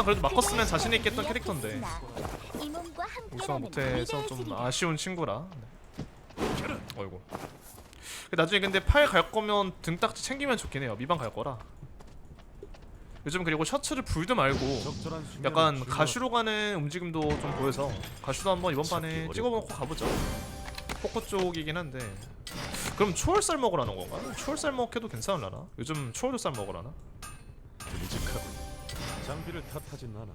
항상 그래도 마커스는 자신 있게 했던 캐릭터인데 우승 못해서. 좀 아쉬운 친구라. 네. 어이구. 나중에 근데 팔 갈 거면 등딱지 챙기면 좋긴 해요. 미방 갈 거라. 요즘 그리고 셔츠를 불드 말고 약간. 가슈로 가는 움직임도 좀 보여서 가슈도 한번 이번 판에 찍어보고 가보죠. 포커 쪽이긴 한데 그럼 초월살 먹으라는 건가? 초월살 먹해도 괜찮을라나? 요즘 초월도 쌀 먹으라나? 장비를 탓하진 않아.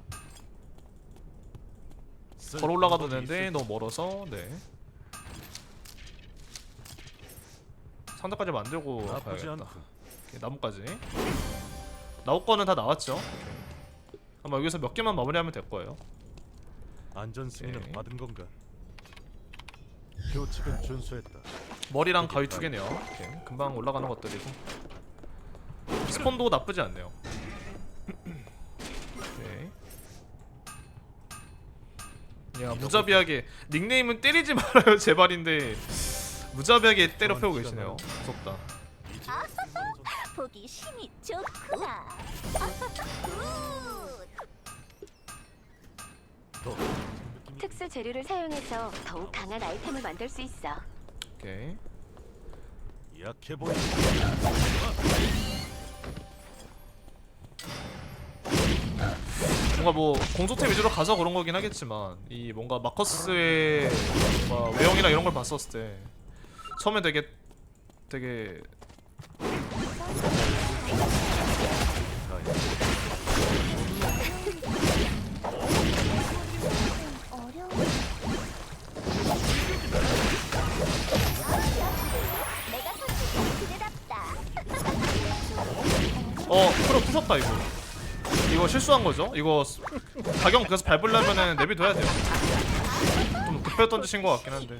쓸 걸어 올라가도 되는데 너무 멀어서 네 상자까지 만들고 나쁘지 가야겠다 않다. 오케이, 나무까지 나올 거는 다 나왔죠 아마 여기서 몇 개만 마무리하면 될 거예요 안전 승인은 오케이. 받은 건가? 교칙은 준수했다. 머리랑 가위 두 개네요 오케이. 금방 올라가는 것들이고 스폰도 나쁘지 않네요 오케이. 야 무자비하게 닉네임은 때리지 말아요 제발인데 무자비하게 때려 패고 계시네요 무섭다 보기 힘이 좋구나. 굿. 더 특수 재료를 사용해서 더욱 강한 아이템을 만들 수 있어. 오케이 약해 보이. 뭔가 뭐 공소템 위주로 가서 그런 거긴 하겠지만 이 뭔가 마커스의 뭔가 외형이나 이런 걸 봤었을 때 처음에 되게 되게. 어 프로 부셨다 이거 이거 실수한 거죠? 이거 스- 가격 계속 밟으려면은 내비둬야 돼요 좀 급해 던지신 것 같긴 한데.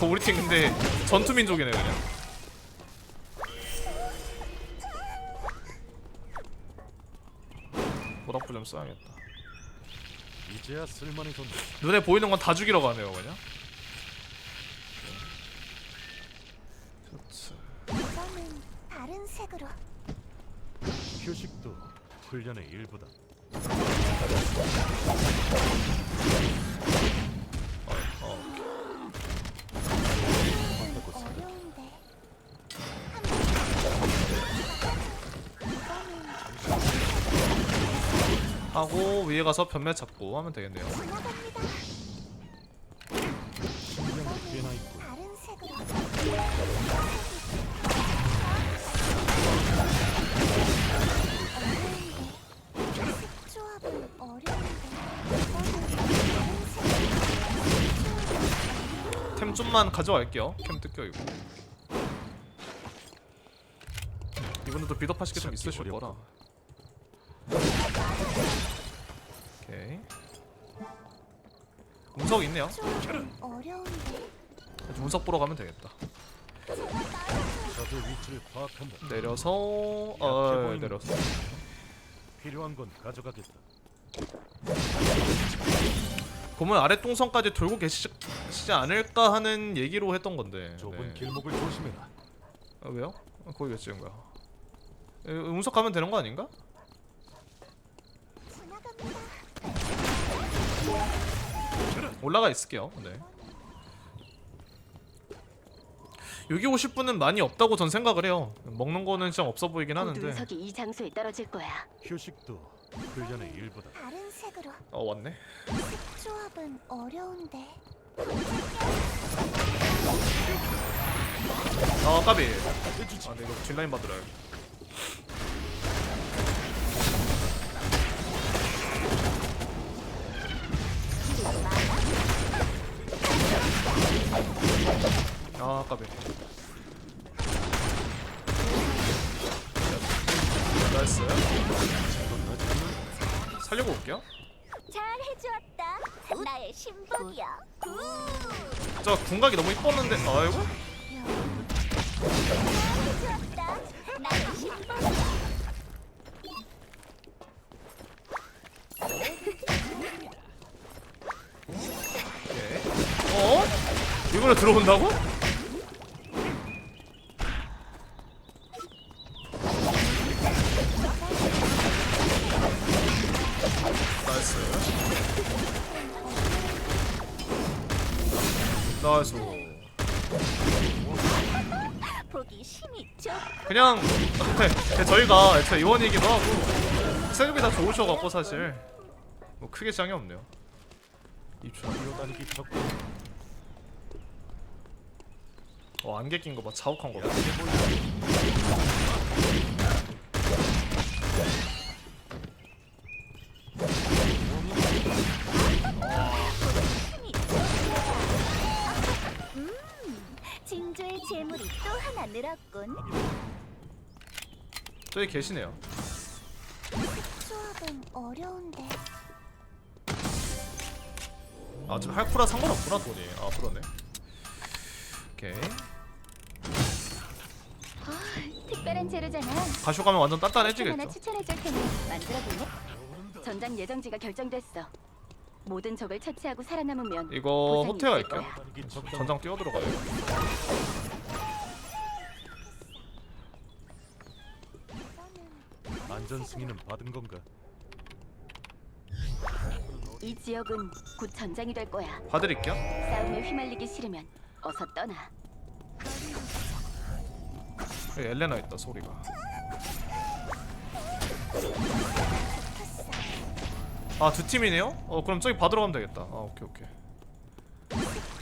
그 우리 팀 근데 전투 민족이네 그냥 모닥불 좀 써야겠다 이제야 쓸만해졌네. 눈에 보이는 건 다 죽이러 가네요 그냥 좋지 이거는 다른 색으로. 휴식도 훈련의 일부다. 어려운데. 하고 위에 가서 변매 잡고 하면 되겠네요 지나갑니다. 색으로. 템 좀만 가져갈게요 캠 뜯겨 이거 이분들도 비겁하실 게 좀 있으실 거라. 오케이 운석 있네요 어려운데. 운석 보러 가면 되겠다 적의 위치를 파악한다. 내려서 어 내려서 필요한 건 가져가겠다. 보면 아래 동선까지 돌고 계시지 않을까 하는 얘기로 했던 건데 좁은 네. 길목을 조심해라. 아, 왜요? 아, 거기 왜 찍은 거야? 에, 운석 가면 되는 거 아닌가? 올라가 있을게요. 네. 여기 오실 분은 많이 없다고 전 생각을 해요. 먹는 거는 좀 없어 보이긴 곧 하는데. 이 장소에 떨어질 거야. 휴식도 훈련의 일부다. 다른 색으로. 어 왔네. 색 조합은 어려운데. 아 까비. 아 근데 이거 뒷라인 받으라. 아 까비. 나이스. 살려고 올게요. 잘 해주었다. 나의 신복이야. 굿. 저 궁각이 너무 이뻤는데 아이고 해주었다. 나의 신복이야. 오케이. 어? 이걸로 들어온다고? 그냥 네, 저희가 애초에 요원이기도 하고 세금이 다 좋으셔갖고 사실 뭐 크게 지장이 없네요. 어 안개 낀 거 봐. 자욱한 거 봐. 약해 보이는 힘이 좋. 음, 진주의 재물이 또 하나 늘었군. 저기 계시네요. 어려운데. 아 지금 할쿠라 상관없구나 돈이. 아 그러네. 오케이. 특별한 재료잖아. 가쇼 가면 완전 하나 단단해지겠죠. 추천해줄 테니 만들어볼래? 전장 예정지가 결정됐어. 모든 적을 처치하고 살아남으면 이거 보상이 호텔 있을 갈게요. 거야. 전장 뛰어 들어가요. 이거는 안전 승인은 받은 건가? 이 지역은 곧 전장이 될 거야. 봐드릴게요. 싸움에 휘말리기 싫으면 어서 떠나. 여기 엘레나 있다 소리가. 아 두 팀이네요? 어 그럼 저기 받으러 가면 되겠다. 아 오케이 오케이.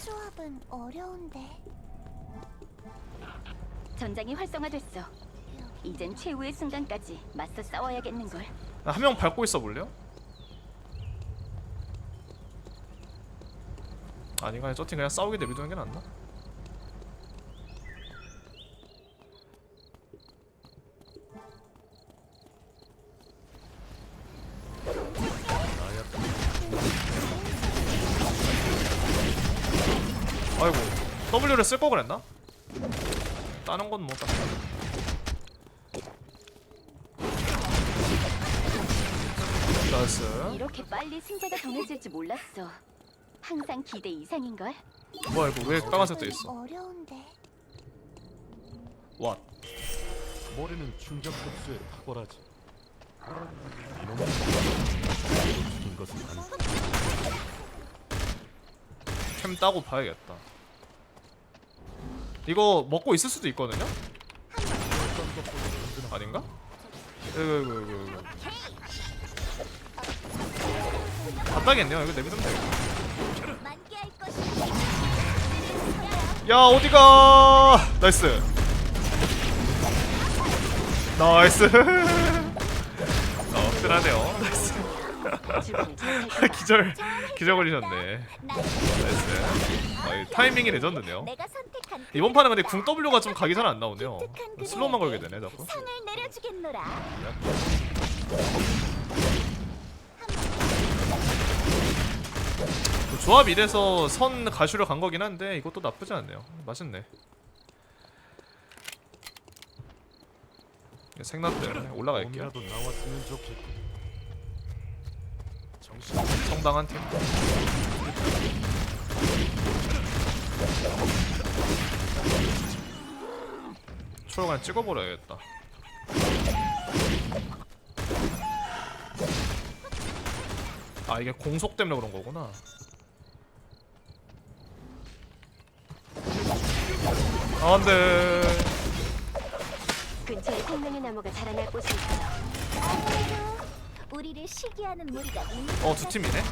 수업은 어려운데. 전장이 활성화됐어. 이젠 최후의 순간까지 맞서 싸워야겠는 걸. 한 명 밟고 있어 볼래요? 아닌가? 저 팀 그냥 싸우게 내비두는 게 낫나? 아이고 W를 쓸 거 그랬나? 다른 건뭐 딱. 나이스. 이렇게 빨리 승자가 정해질 줄 몰랐어. 항상 기대 이상인 걸. 뭐야 이거 왜 까만색 돼 있어? 어려운데. 왓. 머리는 충격 흡수에 탁월하지. 이놈은 죽인 것은 아니다. 캠 따고 봐야겠다. 이거 먹고 있을 수도 있거든요? 아닌가? 이거 이거 이거 이거 다 따겠네요. 이거 내비두면 되겠다. 야 어디가? 나이스. 나이스. 어 끈하네요. 나이스. 기절 기절 걸리셨네. 난 나이스. 아, 이 타이밍이 레전드네요. 이번 판은 근데 궁 W가 좀 각이 잘 안 나오네요. 슬로우만 걸게 되네 자꾸 상을 내려주겠노라. 그 조합 이래서 선 가슈를 간 거긴 한데 이것도 나쁘지 않네요. 맛있네. 생각 때문에 올라갈게요. 성당한 팀. 그냥 찍어버려야겠다. 아 이게 공속 때문에 그런 거구나. 아, 안돼. 근처에 생명의 나무가 자라날 곳이 있어. 우리를 시기하는 무리가 있는 어두 팀이네.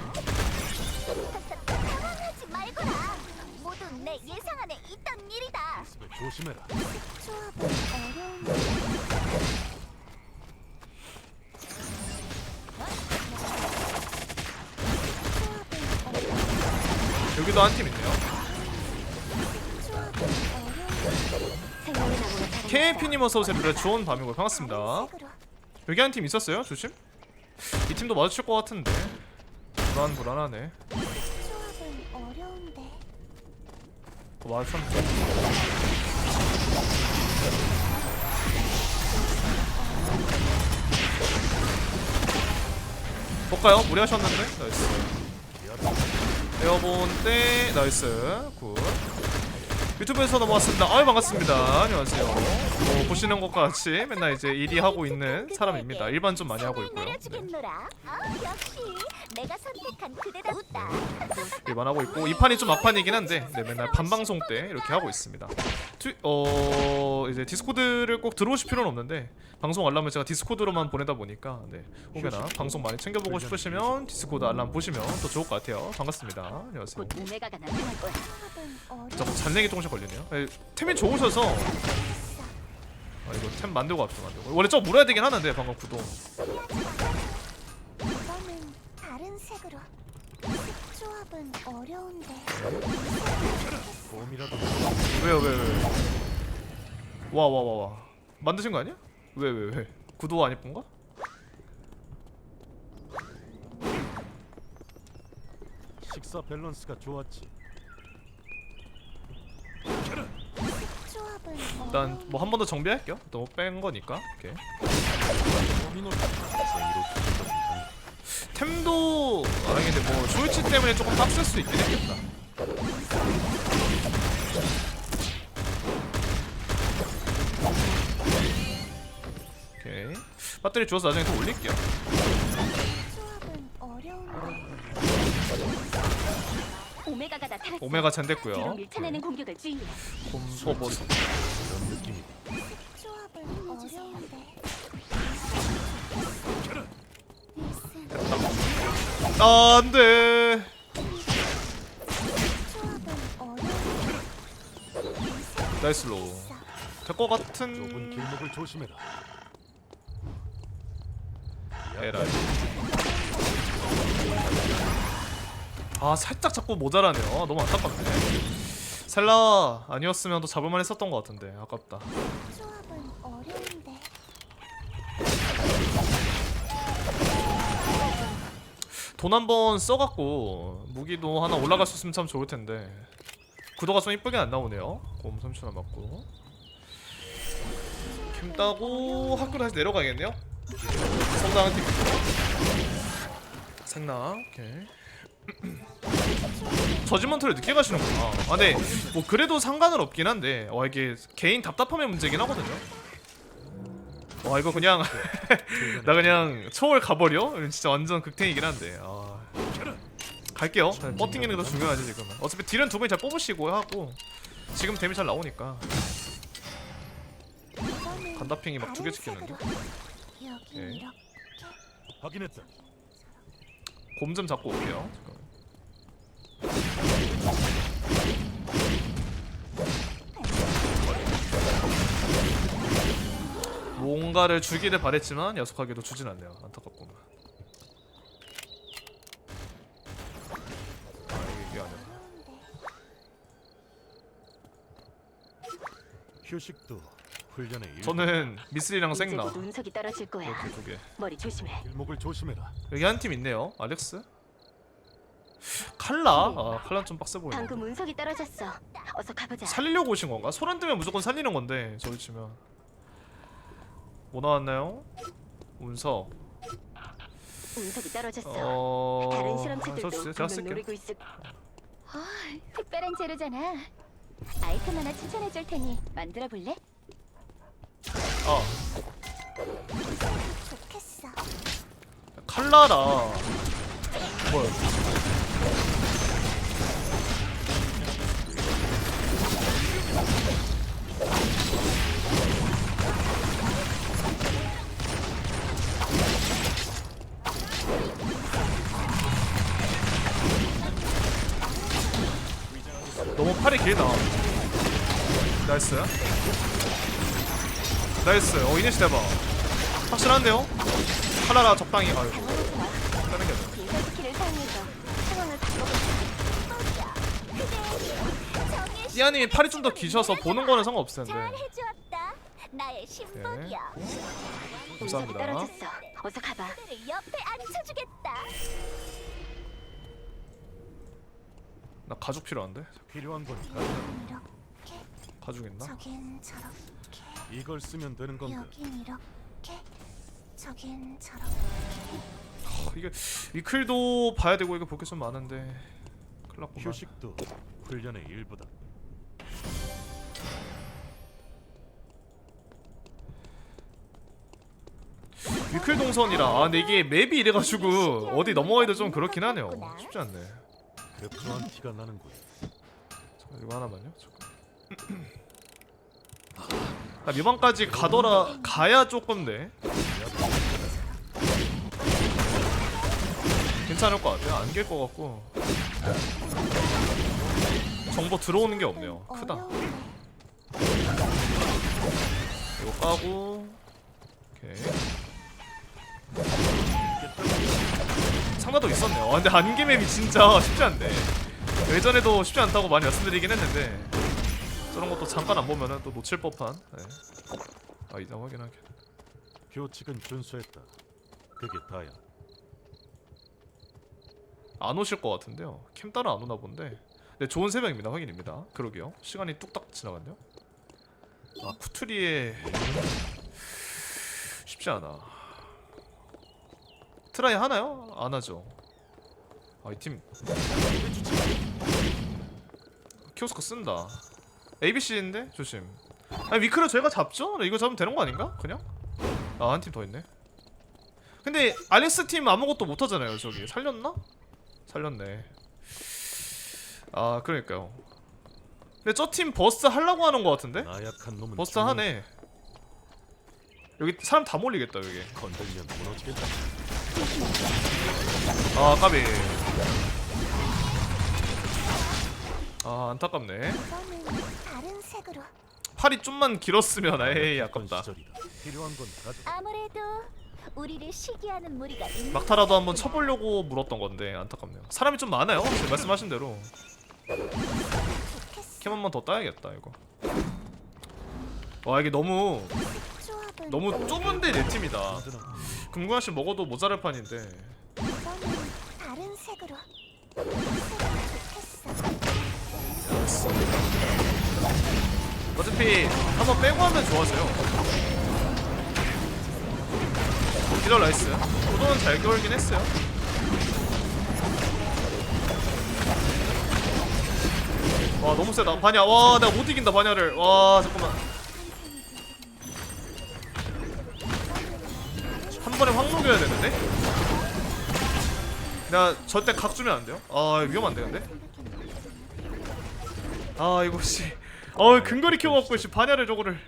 당황하지 말거라. 모두 내 예상 안에 있던 일이다. 조심해라. 수업은 어려운 여기도 한 팀 있네요. KP님 어서 오세요. 네, 좋은 밤이고 반갑습니다. 여기 한 팀 있었어요? 조심. 이 팀도 마주칠 것 같은데. 불안 불안하네. 어, 마주쳤는데. 볼까요? 무리하셨는데? 나이스. 에어본 때 나이스. 굿. 유튜브에서 넘어왔습니다. 아유 반갑습니다. 안녕하세요. 뭐 보시는 것과 같이 맨날 이제 일이 하고 있는 사람입니다. 일반 좀 많이 하고 있고요. 네. 내가 선택한 그대답다. 일만 하고 있고 이 판이 좀 막판이긴 한데 네, 맨날 반방송 때 이렇게 하고 있습니다. 트, 어 이제 디스코드를 꼭 들어오실 필요는 없는데 방송 알람을 제가 디스코드로만 보내다 보니까 네 혹여나 방송 많이 챙겨보고 싶으시면 디스코드 알람 보시면 더 좋을 것 같아요. 반갑습니다. 안녕하세요. 나타날 거야. 자꾸 잔내기 조금씩 걸리네요. 네, 템이 좋으셔서 아 이거 템 만들고 갑시다 만들고 원래 저 물어야 되긴 하는데 방금 구동 이거는 다른 색으로. 조합은 어려운데. 봄이라도 왜요 왜 왜? 와 와 와 와 만드신 거 아니야? 왜 왜 왜? 구도 안 이쁜가? 식사 밸런스가 좋았지. 조합은 일단 뭐한 번 더 정비할게요. 너무 뺀 거니까. 오케이. 템도 아니 근데 뭐 쇼이치 때문에 조금 빡셀 수 있긴 했겠다. 오케이. 배터리 주워서 나중에 또 올릴게요. 어려운데. 오메가가 나타났어. 오메가 잘 됐고요. 뒤로 밀쳐내는 공격을 주의해. 곰소보 이 아, 안 돼. 나이스 로우. 될것 좁은 같은 길목을 조심해라. 에라이. 아 살짝 자꾸 모자라네요. 아, 너무 안타깝네. 셀라 아니었으면 또 잡을만 했었던 것 같은데 아깝다. 돈 한번 써갖고 무기도 하나 있으면 참 좋을 텐데 구도가 좀 이쁘게 안 나오네요. 곰 3천 원 맞고 캠 따고 학교 다시 내려가야겠네요. 성당한 팀. 생나 오케이. 저지먼트를 늦게 가시는구나. 아, 네. 뭐 그래도 상관은 없긴 한데, 와 이게 개인 답답함의 문제긴 하거든요. 와 이거 그냥 나 그냥 초월 가버려? 이건 진짜 완전 극탱이긴 한데. 아. 갈게요. 버팅기는 게더 중요하지 지금은. 어차피 딜은 두 분이 잘 뽑으시고 하고 지금 데미 잘 나오니까 간다핑이 막 두 개 찍히는데. 오케이. 이렇게. 확인했다. 곰 좀 잡고 올게요. 뭔가를 주기를 바랬지만 야속하게도 주진 않네요. 안타깝구나. 아 이게 이게 아니야. 휴식도 훈련의 일. 저는 미스리랑 이제 생나 곧 운석이 떨어질 거야. 이렇게 두 개. 머리 조심해. 길목을 조심해라. 여기 한 팀 있네요. 알렉스. 칼라. 아 칼라 좀 빡세 보이네. 방금 운석이 떨어졌어. 어서 가보자. 살리려고 오신 건가? 소란 뜨면 무조건 살리는 건데 저를 치면 뭐 나왔나요? 운석. 운석이 떨어졌어. 어. 다른 아, 실험체들도 저. 제가 분명 쓸게요. 노리고 있을. 아, 특별한 재료잖아. 아이템 하나 추천해 줄 테니 만들어 볼래? 아 좋겠어. 칼라라. 뭐야? 너무 팔이 길다. 나이스. 나이스. 어 이니시 대박. 확실한데요? 칼라라 적당히 마. 다른 게 띠아님이 팔이 좀 더 기셔서 보는 거는 상관없을 잘 텐데. 나의 신복이야. 운석이 감사합니다 떨어졌어. 어서 가봐. 옆에 앉혀주겠다. 나 가죽 필요한데? 필요한 건 이렇게 가죽 있나? 저긴 저렇게 이걸 쓰면 되는 건가? 여긴 이렇게 저긴 저렇게. 어, 이게 위클도 봐야 되고 이거 볼게 좀 많은데. 큰일 났구만. 휴식도 훈련의 일부다. 위클 동선이라. 아 근데 이게 맵이 이래가지고 어디 넘어가기도 좀 그렇긴 하네요. 쉽지 않네 그프한 티가 나는군. 잠깐 이거 하나만요? 잠깐 나 뮤방까지 가더라 가야 조금 돼. 괜찮을 것 같아요. 안 깰 것 같고. 정보 들어오는 게 없네요. 크다. 이거 까고. 오케이 상가도 있었네요. 아, 근데 안개맵이 진짜 쉽지 않네. 예전에도 쉽지 않다고 많이 말씀드리긴 했는데 저런 것도 잠깐 안 보면은 또 놓칠 법한 네. 아 이제 확인하게. 규칙은 준수했다. 그게 다야. 안 오실 것 같은데요. 캠 따라 안 오나 본데. 네 좋은 새벽입니다. 확인입니다. 그러게요. 시간이 뚝딱 지나갔네요. 아 쿠트리에. 쉽지 않아 트라이 하나요? 안 하죠 아 이 팀 키오스크 쓴다 ABC인데 조심 아니 위크를 저희가 잡죠? 이거 잡으면 되는 거 아닌가? 그냥? 아 한 팀 더 있네 근데 알리스 팀 아무것도 못 하잖아요 저기 살렸나? 살렸네 아 그러니까요 근데 저 팀 버스 하려고 하는 거 같은데? 나약한 놈은 버스 하네 여기 사람 다 몰리겠다 여기 건들면 무너지겠다. 아 까비. 아 안타깝네. 이번엔 다른 색으로. 팔이 좀만 길었으면 에이 했던 아깝다. 필요한 건 가져. 아무래도 우리를 시기하는 무리가 있는 막타라도 한번 것 쳐보려고 물었던 건데 안타깝네요. 사람이 좀 많아요. 확실히 말씀하신 대로. 좋겠어. 캠 한 번 더 따야겠다 이거. 와 이게 너무 조합은 너무 좁은데 내 팀이다 금구한씨 먹어도 모자랄 판인데. 이번엔 다른 색으로. 좋겠어. 어차피 한번 빼고 하면 좋아져요. 기절 나이스. 도도는 잘 겨울긴 했어요. 와 너무 세다. 바냐 와 내가 못 이긴다 바냐를. 와 잠깐만 한 번에 확 녹여야 되는데? 내가 절대 각 주면 안 돼요? 아 위험한데 근데? 아 이거 씨. 어 근거리 키워갖고 씨 반야를 저거를.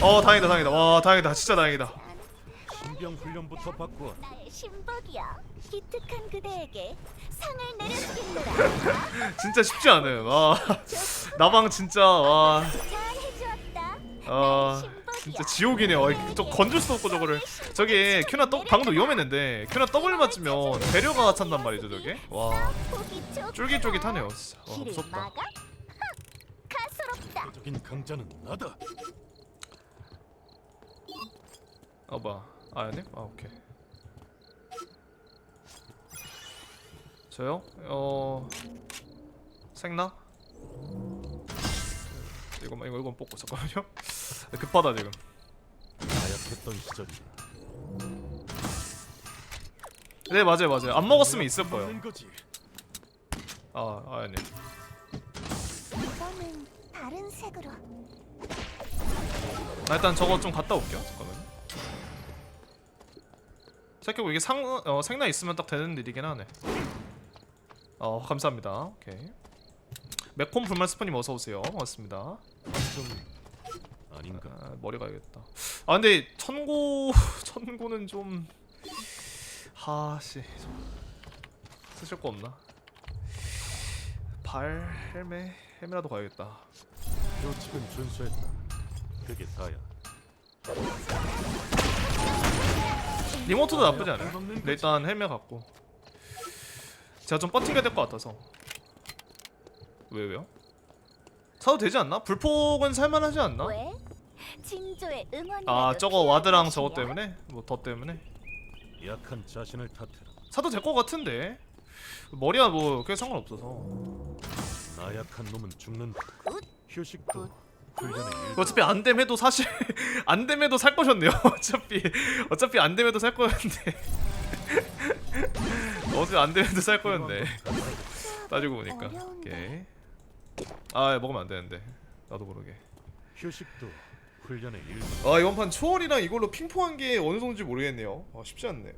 어 다행이다 다행이다. 와 다행이다. 진짜 다행이다 신병 훈련부터 바꾸어. 나의 신복이야. 기특한 그대에게 상을 내려주겠노라. 진짜 쉽지 않음 와 나방 진짜 와 잘 해주었다. 아 진짜 지옥이네요 어, 저 건질 수 없고 저거를 저기 큐나 더, 방도 위험했는데 큐나 더블 맞으면 배려가 찬단 말이죠 저게 와. 쫄깃쫄깃하네요 진짜 와 길을 무섭다 막아? 헉, 가소롭다. 적인 강자는 나다. 어 뭐야 아 아니? 아 오케이 저요? 어... 생나? 이거만 이거 이건 뽑고 잠깐만요 급하다 지금 나약했던 시절이다. 네 맞아요 맞아요 안 먹었으면 있을 거예요. 아, 아 아니 이번엔 다른 색으로. 나 일단 저거 좀 갔다 올게요 잠깐만요 생각해보고 이게 상, 어, 생나 있으면 딱 되는 일이긴 하네 어 감사합니다 오케이 매콤 불만 스프님 어서오세요 반갑습니다 좀 아닌가. 아, 머리 가야겠다. 아 근데 천고 천고는 좀 하씨 쓰실 거 없나? 발 헬멧 헬멧라도 가야겠다. 규칙은 준수했다. 그게 다야. 리모트도 나쁘지 않아요. 근데 일단 헬멧 갖고 제가 좀 버티게 될 것 같아서 왜 왜요? 사도 되지 않나? 불폭은 살만하지 않나? 왜? 진조의 응원. 아 저거 와드랑 저거 때문에 뭐 더 때문에 약한 자신을 탓해라. 사도 될 것 같은데 머리야 뭐 그게 상관없어서 나약한 놈은 죽는다. 굿. 휴식도 일. 어차피 안 됨해도 사실 안 됨해도 살 거셨네요. 어차피 어차피 안 됨해도 살 거였는데 어차피 안 됨해도 살 거였네. 따지고 보니까 오케이. 아 먹으면 안 되는데 나도 모르게. 휴식도 훈련의 일부. 아 이번 판 초월이랑 이걸로 핑퐁한 게 어느 정도인지 모르겠네요. 아 쉽지 않네.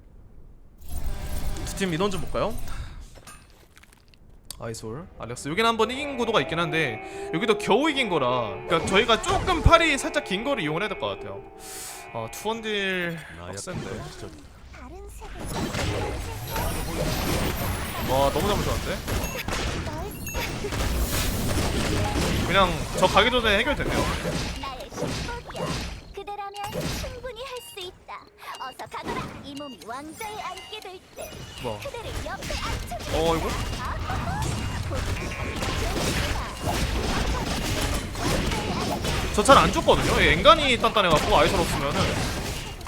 두팀 인원 좀 볼까요? 아이솔, 알렉스 여기는 한번 이긴 구도가 있긴 한데 여기도 겨우 이긴 거라 그러니까 저희가 조금 팔이 살짝 긴 거를 이용을 해야 될 것 같아요. 아 투원딜. 다른 세계 와 너무 잘못했는데? 널 그냥 저 가기 전에 해결됐네요. 이 몸이 왕좌에 앉게 될 때, 뭐? 그대를 옆에 앉혀주겠다. 어 이거? 저잘안 죽거든요. 얘 엔간이 단단해갖고 아이솔 없으면은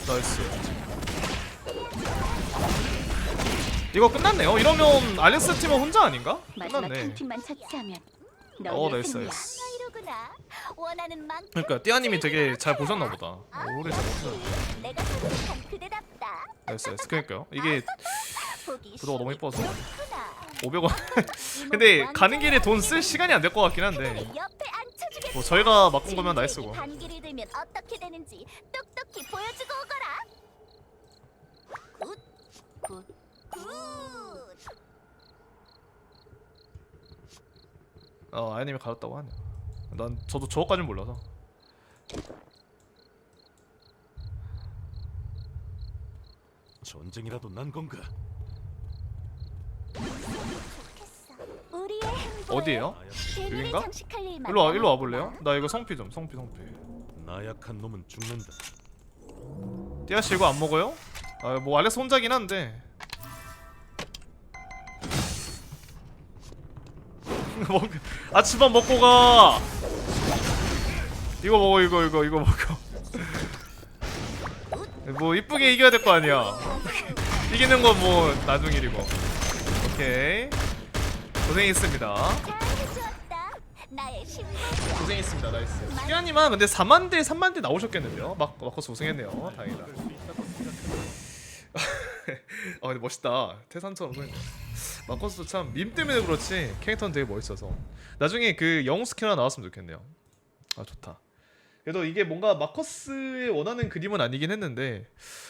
나이스. 이거 끝났네요. 이러면 알렉스 팀은 혼자 아닌가? 마지막 끝났네. 팀만 어 나이스 승리야. 나이스. 이로구나. 원하는 만큼. 그러니까 띠아님이 되게 잘 보셨나 보다. 어, 오래 잘 보셨. 내가 선택한. 나이스 나이스. 그러니까요. 이게 구도가 너무 이뻐서. 좋구나. 500원. 근데 가는 길에 돈 쓸 시간이 안 될 것 같긴 한데. 뭐 저희가 바꾼 거면 나이스고. 들면 어떻게 되는지 똑똑히 보여주고 오거라. 굿, 굿, 굿. 어 아이님이 가졌다고 하네요. 난 저도 저거까진 몰라서. 전쟁이라도 난 건가? 우리의. 어디에요? 대비를 여긴가? 장식할 일만 일로 와 일로 와. 볼래요? 나 이거 성피 좀 성피 성피. 나약한 놈은 죽는다. 띠아 씨 이거 안 먹어요? 아 뭐 알렉스 혼자긴 한데. 먹 아침밥 먹고 가. 이거 먹어 이거 이거 이거 먹어. 뭐 이쁘게 이겨야 될 거 아니야. 이기는 건 뭐 나중 일이고. 오케이. 고생했습니다. 고생했습니다. 나이스. 시간이만 근데 4만 대 3만 대 나오셨겠는데요? 막 마커스 고생했네요. 다행이다. 아 근데 멋있다. 태산처럼. 마커스도 참 밈 때문에 그렇지 캐릭터는 되게 멋있어서 나중에 그 영웅 스킨 하나 나왔으면 좋겠네요. 아 좋다. 그래도 이게 뭔가 마커스의 원하는 그림은 아니긴 했는데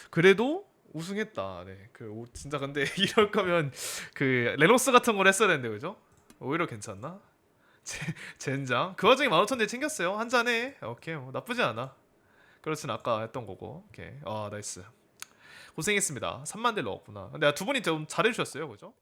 그래도 우승했다. 네. 그 오- 진짜 근데 이럴 거면 그 레노스 같은 걸 했어야 되는데 그죠? 오히려 괜찮나? 제- 젠장. 그 와중에 15,000대 챙겼어요. 한 잔에. 오케이. 뭐 나쁘지 않아. 그렇진 아까 했던 거고. 오케이. 아, 나이스. 고생했습니다. 3만 대 넣었구나. 근데 두 분이 좀 잘해 주셨어요. 그죠?